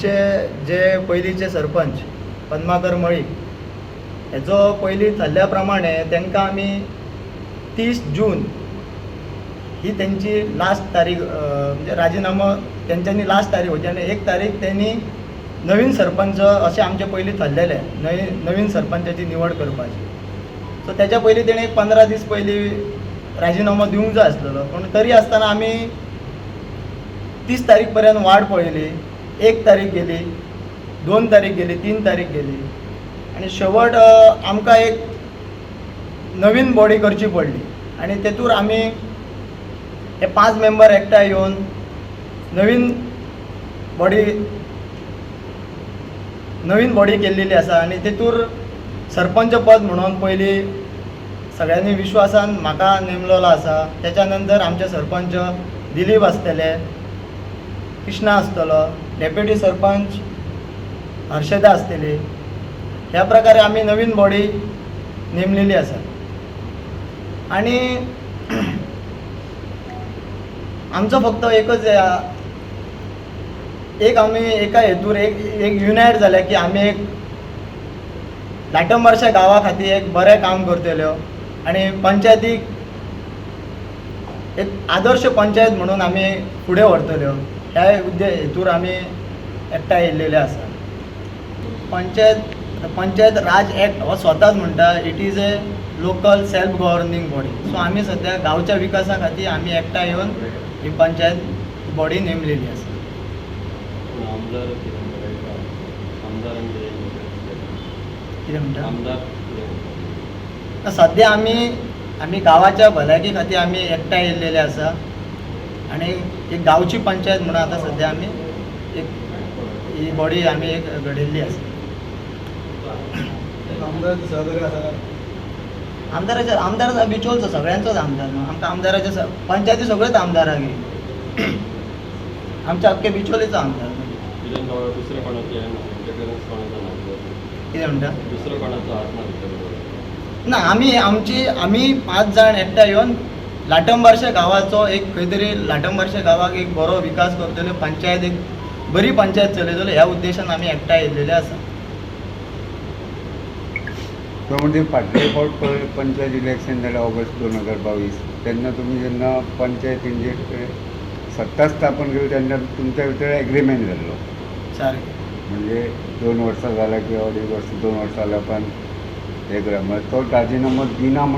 आमचे जे पयलींचे सरपंच पद्माकर मळी हेचो पयलीं थारल्या प्रमाणे तांकां आमी तीस जून ही त्यांची लास्ट तारीख म्हणजे राजीनामो त्यांच्यांनी लास्ट तारीख होती आणि एक तारीख त्यांनी नवीन सरपंच असे आमचे पयलीं थारलेले नवी नवीन सरपंचाची निवड करपाची. सो त्याच्या पयलीं तेणें एक पंदरा दीस पयलीं राजिनामो दिवंक जाय आसलेलो पूण तरी आसतना आमी तीस तारीख पर्यंत वाट पळयली एक तारीख गेली दोन तारीख गेली तीन तारीख गेली. आणि शेवट आमकां एक नवीन बॉडी करची पडली. आणि तेतूर आमी हे पांच मेंबर एकठांय येवन नवीन बॉडी नवीन बॉडी केलेली आसा. आणि तेतूर सरपंच पद म्हणून पहिली सगळ्यांनी विश्वासान म्हाका नेमलेलो आसा. त्याच्या नंतर आमचे सरपंच दिलीप आसतले. कृष्णा आसतलो डेप्युटी सरपंच हर्षदा आसतली ह्या प्रकारे आमी नवीन बॉडी नेमलेली आसा आणि आमचो फक्त एकच एक आमी एका हेतूर एक एक युनायट जाले की आमी एक लाटंबरच्या गांवा खातीर एक बरें काम करतल्यो आणि पंचायतीक एक आदर्श पंचायत म्हणून आमी फुडें व्हरतल्यो ह्या उद्दे हेतूर आमी एकठांय येयल्लेले आसा. पंचायत पंचायत राज एक्ट हो स्वताच म्हणटा it is a local self governing body so आमी सद्या गांवच्या विकासा खातीर आमी एकठांय येवन ही पंचायत बॉडी नेमलेली आसा. कितें म्हणटा? सध्या आमी आमी गांवाच्या भलायकी खातीर आमी एकठांय येयल्लेले आसा. आणि एक गांवची पंचायत म्हणून आतां सध्या आमी एक ही बॉडी आमी एक घडयल्ली आसा आमदाराचे आमदार बिचोलचो सगळ्यांचोच आमदार. न्हू आमकां आमदाराचे पंचायती सगळ्योच आमदाराक हे. आमच्या अख्खे बिचोलीचो आमदार. कितें म्हणटा ना आमी आमची आमी पांच जाण एकठांय येवन लाटंबारशे गांवाचो एक खंय तरी लाटंबारशे गांवाक एक बरो विकास करतल्यो पंचायत एक बरी पंचायत चलयतल्यो ह्या उद्देशान आमी एकठांय येयल्लेले आसा. तो म्हणजे फाटले फावट पळय पंचायत इलेक्शन जालें ऑगस्ट दोन हजार बावीस. तेन्ना तुमी जेन्ना पंचायतीन जे सत्ता स्थापन केली तेन्ना तुमच्या भितर एग्रीमेंट सारकें म्हणजे दोन वर्सां जाल्या किंवा अडीच वर्स दोन वर्सां जाल्या उपरांत हे करा म्हणजे तो राजिनामो दिना म्हणून